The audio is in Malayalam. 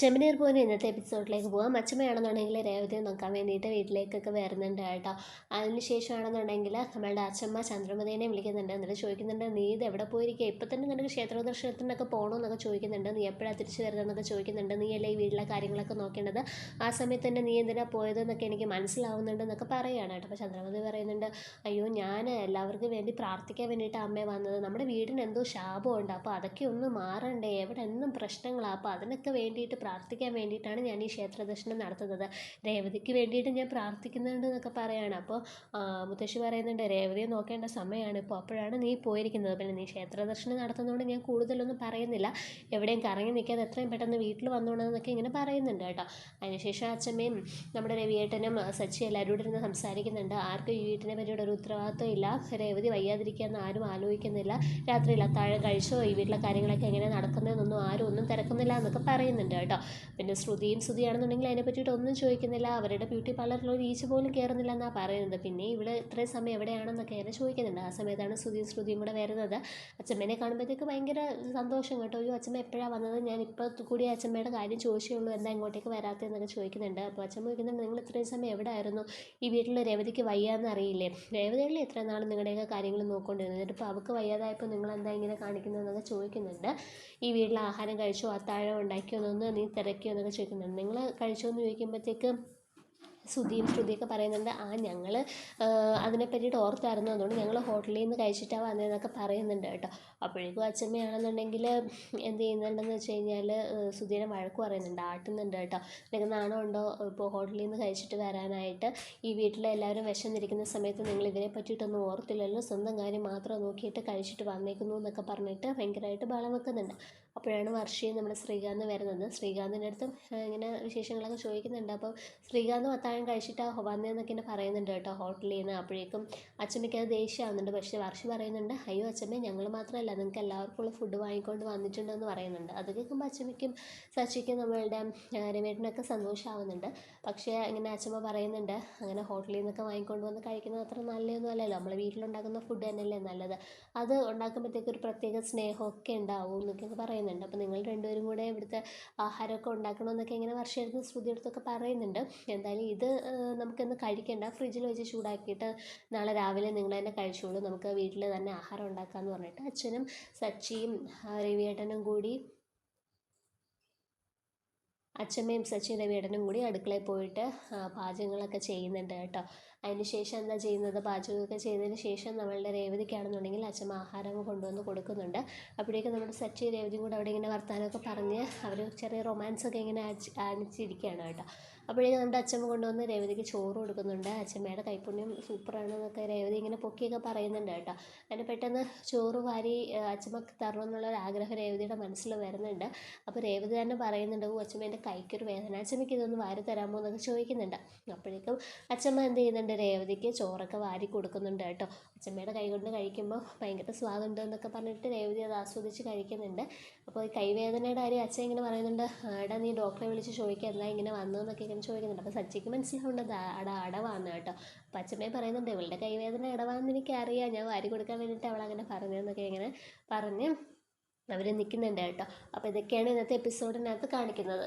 ചെമ്മനീർ പൂവിന് ഇന്നത്തെ എപ്പിസോഡിലേക്ക് പോകാം അച്ഛമ്മയാണെന്നുണ്ടെങ്കിൽ രേവതിയെ നോക്കാൻ വേണ്ടിയിട്ട് വീട്ടിലേക്കൊക്കെ വരുന്നുണ്ട് കേട്ടോ. അതിനുശേഷമാണെന്നുണ്ടെങ്കിൽ നമ്മളുടെ അച്ഛമ്മ ചന്ദ്രമതിനെ വിളിക്കുന്നുണ്ട്. എന്നിട്ട് ചോദിക്കുന്നുണ്ട് നീ ഇത് എവിടെ പോയിരിക്കുക ഇപ്പം തന്നെ നിനക്ക് ക്ഷേത്ര ദർശനത്തിനൊക്കെ പോകണമെന്നൊക്കെ ചോദിക്കുന്നുണ്ട്. നീ എപ്പോഴാണ് തിരിച്ചു വരുന്നതെന്നൊക്കെ ചോദിക്കുന്നുണ്ട്. നീ അല്ലേ ഈ വീട്ടിലെ കാര്യങ്ങളൊക്കെ നോക്കേണ്ടത്? ആ സമയത്ത് തന്നെ നീ എന്തിനാണ് പോയതെന്നൊക്കെ എനിക്ക് മനസ്സിലാവുന്നുണ്ട് എന്നൊക്കെ പറയുകയാണ് കേട്ടോ. അപ്പോൾ ചന്ദ്രമതി പറയുന്നുണ്ട് അയ്യോ ഞാൻ എല്ലാവർക്കും വേണ്ടി പ്രാർത്ഥിക്കാൻ വേണ്ടിയിട്ട് അമ്മ വന്നത്. നമ്മുടെ വീടിന് എന്തോ ശാപമുണ്ട്. അപ്പോൾ അതൊക്കെ ഒന്ന് മാറണ്ടേ? എവിടെ എന്നും പ്രശ്നങ്ങളാണ് അപ്പോൾ അതിനൊക്കെ വേണ്ടിയിട്ട് പ്രാർത്ഥിക്കാൻ വേണ്ടിയിട്ടാണ് ഞാൻ ഈ ക്ഷേത്ര ദർശനം നടത്തുന്നത്. രേവതിക്ക് വേണ്ടിയിട്ട് ഞാൻ പ്രാർത്ഥിക്കുന്നുണ്ട് എന്നൊക്കെ പറയുകയാണ് അപ്പോൾ മുത്തശ്ശി പറയുന്നുണ്ട് രേവതിയെ നോക്കേണ്ട സമയമാണ് ഇപ്പോൾ അപ്പോഴാണ് നീ പോയിരിക്കുന്നത്. പിന്നെ നീ ക്ഷേത്ര ദർശനം നടത്തുന്നതുകൊണ്ട് ഞാൻ കൂടുതലൊന്നും പറയുന്നില്ല. എവിടെയും കറങ്ങി നിൽക്കാതെ എത്രയും പെട്ടെന്ന് വീട്ടിൽ വന്നോണമെന്നൊക്കെ ഇങ്ങനെ പറയുന്നുണ്ട് കേട്ടോ. അതിനുശേഷം അച്ഛമ്മയും നമ്മുടെ രവിയേട്ടനും സച്ചി എല്ലാവരും കൂടെ ഇരുന്ന് സംസാരിക്കുന്നുണ്ട്. ആർക്കും ഈ വീട്ടിനെ പറ്റിയുടെ ഒരു ഉത്തരവാദിത്വം ഇല്ല. രേവതി വയ്യാതിരിക്കുകയെന്ന് ആരും ആലോചിക്കുന്നില്ല. രാത്രിയിൽ അത്താഴം കഴിച്ചോ? ഈ വീട്ടിലെ കാര്യങ്ങളൊക്കെ എങ്ങനെ നടക്കുന്നതെന്നൊന്നും ആരും ഒന്നും തിരക്കുന്നില്ല എന്നൊക്കെ പറയുന്നുണ്ട് കേട്ടോ. പിന്നെ ശ്രുതിയും ശ്രുതിയാണെന്നുണ്ടെങ്കിൽ അതിനെ പറ്റിയിട്ട് ഒന്നും ചോദിക്കുന്നില്ല. അവരുടെ ബ്യൂട്ടി പാർലറിൽ ഒരു ഈച്ച പോലും കയറുന്നില്ല എന്നാണ് പറയുന്നത്. പിന്നെ ഇവിടെ ഇത്രയും സമയം എവിടെയാണെന്നൊക്കെ എന്നെ ചോദിക്കുന്നുണ്ട്. ആ സമയത്താണ് ശ്രുതിയും ശ്രുതിയും കൂടെ വരുന്നത്. അച്ഛമ്മേനെ കാണുമ്പോഴത്തേക്ക് ഭയങ്കര സന്തോഷം കേട്ടോ. അയ്യോ അച്ഛമ്മ എപ്പോഴാണ് വന്നത്? ഞാൻ ഇപ്പോൾ കൂടി അച്ഛമ്മയുടെ കാര്യം ചോദിച്ചേ ഉള്ളൂ എന്താ ഇങ്ങോട്ടേക്ക് വരാത്തതെന്നൊക്കെ ചോദിക്കുന്നുണ്ട്. അപ്പോൾ അച്ഛമ്മ ചോദിക്കുന്നുണ്ട് നിങ്ങൾ ഇത്രയും സമയം എവിടെ ആയിരുന്നു ഈ വീട്ടിൽ രേവതിക്ക് വയ്യാന്ന് അറിയില്ലേ? രേവതിയല്ലേ ഇത്ര നാൾ നിങ്ങളുടെയൊക്കെ കാര്യങ്ങൾ നോക്കിക്കൊണ്ടിരുന്നത് എന്നിട്ട് ഇപ്പോൾ അവൾക്ക് വയ്യാതായപ്പോൾ നിങ്ങൾ എന്താ ഇങ്ങനെ കാണിക്കുന്നതെന്നൊക്കെ ചോദിക്കുന്നുണ്ട്. ഈ വീട്ടിൽ ആഹാരം കഴിച്ചോ? അത്താഴം ഉണ്ടാക്കിയോ? എന്നൊന്നും നീ തിരക്കിയോ എന്നൊക്കെ ചോദിക്കുന്നുണ്ട്. നിങ്ങൾ കഴിച്ചോ എന്ന് ചോദിക്കുമ്പോഴത്തേക്ക് ശ്രുതിയും ശ്രുതിയൊക്കെ പറയുന്നുണ്ട് ആ ഞങ്ങൾ അതിനെ പറ്റിയിട്ട് ഓർത്തായിരുന്നു. അതുകൊണ്ട് ഞങ്ങൾ ഹോട്ടലിൽ നിന്ന് കഴിച്ചിട്ടാണ് വന്നതെന്നൊക്കെ പറയുന്നുണ്ട് കേട്ടോ. അപ്പോഴേക്കും അച്ഛമ്മയാണെന്നുണ്ടെങ്കിൽ എന്ത് ചെയ്യുന്നുണ്ടെന്ന് വെച്ച് കഴിഞ്ഞാൽ ശ്രുതിയുടെ വഴക്ക് പറയുന്നുണ്ട് ആട്ടുന്നുണ്ട് കേട്ടോ. നിനക്ക് നാണമുണ്ടോ ഇപ്പോൾ ഹോട്ടലിൽ നിന്ന് കഴിച്ചിട്ട് വരാനായിട്ട്? ഈ വീട്ടിലെ എല്ലാവരും വിശന്നിരിക്കുന്ന സമയത്ത് നിങ്ങൾ ഇവരെ പറ്റിയിട്ടൊന്നും ഓർത്തില്ലല്ലോ? സ്വന്തം കാര്യം മാത്രം നോക്കിയിട്ട് കഴിച്ചിട്ട് വന്നേക്കുന്നു എന്നൊക്കെ പറഞ്ഞിട്ട് ഭയങ്കരമായിട്ട് ബഹളം വെക്കുന്നുണ്ട്. അപ്പോഴാണ് വർഷയും നമ്മുടെ ശ്രീകാന്ത് വരുന്നത്. ശ്രീകാന്തിന്റെ അടുത്തും ഇങ്ങനെ വിശേഷങ്ങളൊക്കെ ചോദിക്കുന്നുണ്ട്. അപ്പോൾ ശ്രീകാന്തും അത്താഴം കഴിച്ചിട്ട് വന്നതെന്നൊക്കെ ഇങ്ങനെ പറയുന്നുണ്ട് കേട്ടോ ഹോട്ടലിൽ നിന്ന്. അപ്പോഴേക്കും അച്ഛമ്മയ്ക്ക് അത് ദേഷ്യമാവുന്നുണ്ട്. പക്ഷേ വർഷ പറയുന്നുണ്ട് അയ്യോ അച്ഛമ്മ ഞങ്ങൾ മാത്രമല്ല നിങ്ങൾക്ക് എല്ലാവർക്കും ഉള്ള ഫുഡ് വാങ്ങിക്കൊണ്ട് വന്നിട്ടുണ്ടെന്ന് പറയുന്നുണ്ട്. അത് കേൾക്കുമ്പോൾ അച്ഛമ്മയ്ക്കും സച്ചിക്കും നമ്മളുടെ രമേട്ടനൊക്കെ സന്തോഷമാവുന്നുണ്ട്. പക്ഷേ ഇങ്ങനെ അച്ഛമ്മ പറയുന്നുണ്ട് അങ്ങനെ ഹോട്ടലിൽ നിന്നൊക്കെ വാങ്ങിക്കൊണ്ട് വന്ന് കഴിക്കുന്നത് അത്ര നല്ലതൊന്നും അല്ലല്ലോ. നമ്മൾ വീട്ടിലുണ്ടാക്കുന്ന ഫുഡ് തന്നെയല്ലേ നല്ലത്. അത് ഉണ്ടാക്കുമ്പോഴത്തേക്കൊരു പ്രത്യേക സ്നേഹമൊക്കെ ഉണ്ടാവും എന്നൊക്കെ പറയുന്നുണ്ട്. അപ്പോൾ നിങ്ങൾ രണ്ടുപേരും കൂടെ ഇവിടുത്തെ ആഹാരമൊക്കെ ഉണ്ടാക്കണമെന്നൊക്കെ ഇങ്ങനെ വർഷമായിരുന്നു ശ്രുതി അടുത്തൊക്കെ പറയുന്നുണ്ട്. എന്തായാലും ഇത് നമുക്കൊന്ന് കഴിക്കേണ്ട. ഫ്രിഡ്ജിൽ വെച്ച് ചൂടാക്കിയിട്ട് നാളെ രാവിലെ നിങ്ങൾ തന്നെ കഴിച്ചോളൂ. നമുക്ക് വീട്ടിൽ തന്നെ ആഹാരം ഉണ്ടാക്കാമെന്ന് പറഞ്ഞിട്ട് അച്ഛനും സച്ചിയും രവിയേട്ടനും കൂടി അച്ഛമ്മയും സച്ചിൻ വീടിനും കൂടി അടുക്കളയിൽ പോയിട്ട് പാചകങ്ങളൊക്കെ ചെയ്യുന്നുണ്ട് കേട്ടോ. അതിന് ശേഷം എന്താ ചെയ്യുന്നത്? പാചകമൊക്കെ ചെയ്തതിന് ശേഷം നമ്മളുടെ രേവതിക്കാണെന്നുണ്ടെങ്കിൽ അച്ഛമ്മ ആഹാരം കൊണ്ടുവന്ന് കൊടുക്കുന്നുണ്ട്. അപ്പോഴേക്കും നമ്മുടെ സച്ചി രേവതിയും കൂടെ അവിടെ ഇങ്ങനെ വർത്തമാനമൊക്കെ പറഞ്ഞ് അവർ ചെറിയ റൊമാൻസൊക്കെ ഇങ്ങനെ അണിച്ചിരിക്കുകയാണ് കേട്ടോ. അപ്പോഴേക്കും നമ്മുടെ അച്ഛമ്മ കൊണ്ടുവന്ന് രേവതിക്ക് ചോറ് കൊടുക്കുന്നുണ്ട്. അച്ഛമ്മയുടെ കൈപ്പുണ്യം സൂപ്പറാണെന്നൊക്കെ രേവതി ഇങ്ങനെ പൊക്കിയൊക്കെ പറയുന്നുണ്ട് കേട്ടോ. അതിന് പെട്ടെന്ന് ചോറ് വാരി അച്ഛമ്മക്ക് തരണം എന്നുള്ള ഒരു ആഗ്രഹം രേവതിയുടെ മനസ്സിൽ വരുന്നുണ്ട്. അപ്പോൾ രേവതി തന്നെ പറയുന്നുണ്ട് ഓ അച്ഛമ്മ എന്റെ കൈക്കൊരു വേദന. അച്ഛമ്മയ്ക്ക് ഇതൊന്ന് വാരി തരാമോ എന്നൊക്കെ ചോദിക്കുന്നുണ്ട്. അപ്പോഴേക്കും അച്ഛമ്മ എന്ത് ചെയ്യുന്നുണ്ട്? രേവതിക്ക് ചോറൊക്കെ വാരി കൊടുക്കുന്നുണ്ട് കേട്ടോ. അച്ഛമ്മയുടെ കൈ കൊണ്ട് കഴിക്കുമ്പോൾ ഭയങ്കര സ്വാദുണ്ട് എന്നൊക്കെ പറഞ്ഞിട്ട് രേവതി അത് ആസ്വദിച്ച് കഴിക്കുന്നുണ്ട്. അപ്പോൾ ഈ കൈവേദനയുടെ കാര്യം അച്ഛൻ ഇങ്ങനെ പറയുന്നുണ്ട്. എടാ നീ ഡോക്ടറെ വിളിച്ച് ചോദിക്കുക എന്താ ഇങ്ങനെ വന്നതെന്നൊക്കെ ഇങ്ങനെ ചോദിക്കുന്നുണ്ട്. അപ്പോൾ സച്ചിക്ക് മനസ്സിലാവുന്നുണ്ട് അട അടവാന്ന് കേട്ടോ. അപ്പോൾ അച്ഛമ്മയെ പറയുന്നുണ്ട് ഇവളുടെ കൈവേദന ഇടവാന്ന് എനിക്കറിയാം. ഞാൻ വാരി കൊടുക്കാൻ വേണ്ടിയിട്ട് അവൾ അങ്ങനെ പറഞ്ഞതെന്നൊക്കെ ഇങ്ങനെ പറഞ്ഞ് അവർ നിൽക്കുന്നുണ്ട് കേട്ടോ. അപ്പോൾ ഇതൊക്കെയാണ് ഇന്നത്തെ എപ്പിസോഡിനകത്ത് കാണിക്കുന്നത്.